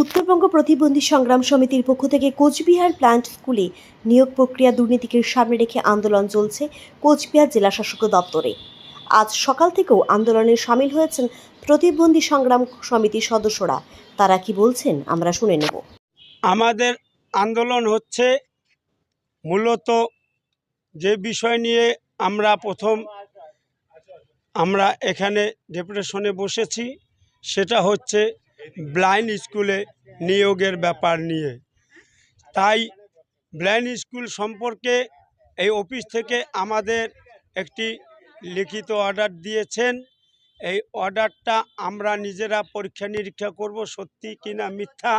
উত্তরবঙ্গ প্রতিবন্ধী সংগ্রাম সমিতির পক্ষ থেকে কোচবিহার প্ল্যান্ট স্কুলে নিয়োগ প্রক্রিয়া দুর্নীতিকে সামনে রেখে আন্দোলন চলছে কোচবিহার জেলা শাসক দপ্তরে। আজ সকাল থেকেও আন্দোলনে সামিল হয়েছেন প্রতিবন্ধী সংগ্রাম সমিতির সদস্যরা। তারা কি বলছেন, আমরা শুনে নেব। আমাদের আন্দোলন হচ্ছে মূলত যে বিষয় নিয়ে আমরা প্রথম আমরা এখানে ডেপুটেশনে বসেছি, সেটা হচ্ছে ব্লাইন্ড স্কুলে নিয়োগের ব্যাপার নিয়ে। তাই ব্লাইন্ড স্কুল সম্পর্কে এই অফিস থেকে আমাদের একটি লিখিত অর্ডার দিয়েছেন। এই অর্ডারটা আমরা নিজেরা পরীক্ষা নিরীক্ষা করব, সত্যি কিনা মিথ্যা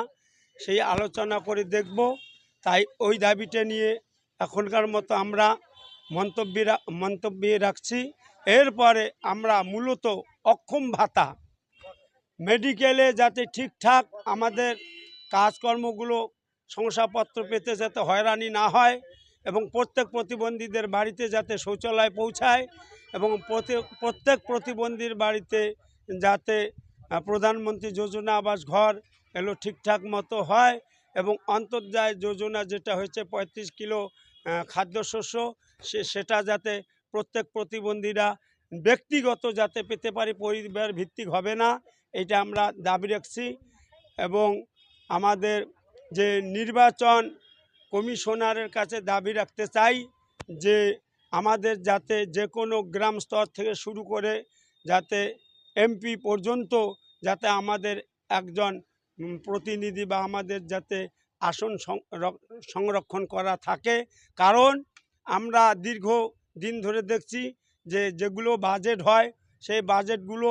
সেই আলোচনা করে দেখব। তাই ওই দাবিটা নিয়ে এখনকার মতো আমরা মন্তব্য মন্তব্যে রাখছি। এরপরে আমরা মূলত অক্ষম ভাতা মেডিকেলে যাতে ঠিকঠাক আমাদের কাজকর্মগুলো শংসাপত্র পেতে যাতে হয়রানি না হয় এবং প্রত্যেক প্রতিবন্ধীদের বাড়িতে যাতে শৌচালয় পৌঁছায় এবং প্রতি- প্রত্যেক প্রতিবন্ধীর বাড়িতে যাতে প্রধানমন্ত্রী যোজনা আবাস ঘর এগুলো ঠিকঠাক মতো হয় এবং অন্তর্জায় যোজনা যেটা হয়েছে পঁয়ত্রিশ কিলো খাদ্যশস্য সে, সেটা যাতে প্রত্যেক প্রতিবন্ধীরা ব্যক্তিগত যাতে পেতে পারে পরিবার ভিত্তিক হবে না, এটা আমরা দাবি রাখছি। এবং আমাদের যে নির্বাচন কমিশনারের কাছে দাবি রাখতে চাই যে আমাদের যাতে যে কোনো গ্রাম স্তর থেকে শুরু করে যাতে এমপি পর্যন্ত যাতে আমাদের একজন প্রতিনিধি বা আমাদের যাতে আসন সংরক্ষণ করা থাকে। কারণ আমরা দীর্ঘ দিন ধরে দেখছি যে যেগুলো বাজেট হয়, সেই বাজেটগুলো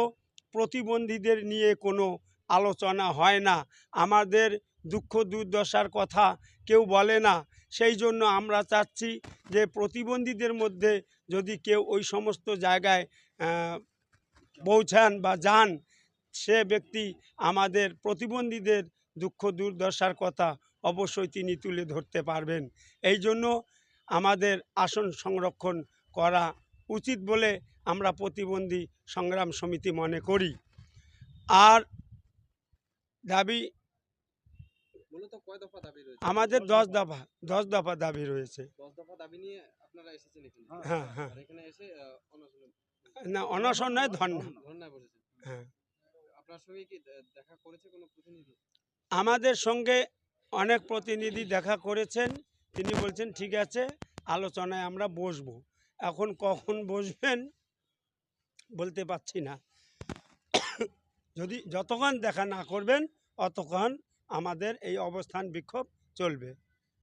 প্রতিবন্ধীদের নিয়ে কোনো আলোচনা হয় না। আমাদের দুঃখ দুর্দশার কথা কেউ বলে না। সেই জন্য আমরা চাচ্ছি যে প্রতিবন্ধীদের মধ্যে যদি কেউ ওই সমস্ত জায়গায় পৌঁছান বা যান, সে ব্যক্তি আমাদের প্রতিবন্ধীদের দুঃখ দুর্দশার কথা অবশ্যই তিনি তুলে ধরতে পারবেন। এই জন্য আমাদের আসন সংরক্ষণ করা উচিত বলে আমরা প্রতিবন্ধী সংগ্রাম সমিতি মনে করি। আর দাবি মূলত কয় দফা দাবি রয়েছে? আমাদের দশ দফা। দশ দফা দাবি রয়েছে। দশ দফা দাবি নিয়ে আপনারা এসেছেন এখানে। হ্যাঁ হ্যাঁ। না অনশন নয় ধর্ণা। হ্যাঁ। আমাদের সঙ্গে অনেক প্রতিনিধি দেখা করেছেন। তিনি বলছেন ঠিক আছে আলোচনায় আমরা বসবো। এখন কখন বসবেন বলতে পারছি না। যদি যতক্ষণ দেখা না করবেন, অতক্ষণ আমাদের এই অবস্থান বিক্ষোভ চলবে।